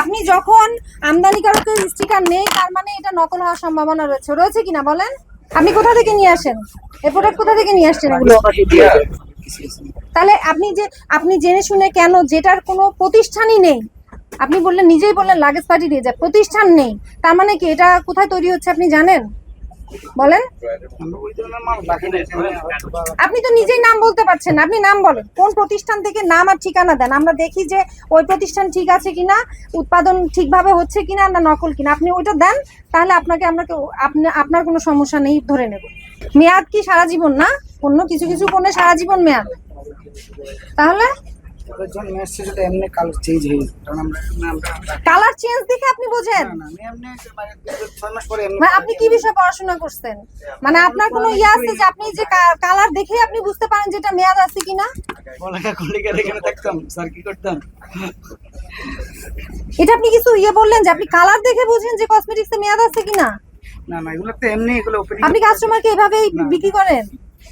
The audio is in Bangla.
আপনি যখন আমদানিকারকের স্টিকার নেই, তার মানে এটা নকল হওয়ার সম্ভাবনা রয়েছে। রয়েছে কিনা বলেন? আপনি কোথা থেকে নিয়ে আসেন? এই প্রোডাক্ট কোথা থেকে নিয়ে আসছেন এগুলো তাহলে আপনি যে, আপনি জেনে শুনে কেন যেটার কোনো প্রতিষ্ঠানই নেই, আপনি বললেন, নিজেই বললেন লাগেজ পার্টি দিয়ে যায়। প্রতিষ্ঠান নেই। তার মানে কি এটা কোথায় তৈরি হচ্ছে আপনি জানেন? বলেন। আপনি তো নিজেই নাম বলতে পারছেন আপনি নাম বলেন। কোন প্রতিষ্ঠান থেকে নাম আর ঠিকানা দেন? আমরা দেখি যে ওই প্রতিষ্ঠান ঠিক আছে কিনা, উৎপাদন ঠিকভাবে হচ্ছে কিনা না নকল কিনা। আপনি ওইটা দেন, তাহলে আপনাকে আমরা আপনার কোনো সমস্যা নেই, ধরে নেব। মেয়াদ কি সারা জীবন না? অন্য কিছু কিছু পণ্যে সারা জীবন মেয়াদ। তাহলে জন্য এমনি কালার চেঞ্জ হয়ে কারণ আমরা আমরা কালার চেঞ্জ দেখে আপনি বোঝেন। না না এমনি মানে ছয় মাস পরে এমনি মানে আপনি কি বিষয়ে পড়াশোনা করছেন? মানে আপনার কোনো ইয়ে আছে যে আপনি যে কালার দেখে আপনি বুঝতে পারেন যে এটা মেয়াদ আছে কিনা? পড়ালেখা এখানে থাকতাম স্যার কি করতাম এটা আপনি কিছু ইয়ে বললেন যে আপনি কালার দেখে বুঝেন যে কসমেটিক্সে মেয়াদ আছে কিনা? না না এগুলো তো এমনি এগুলো ওপেনিং আপনি কাস্টমারকে এভাবেই বিক্রি করেন?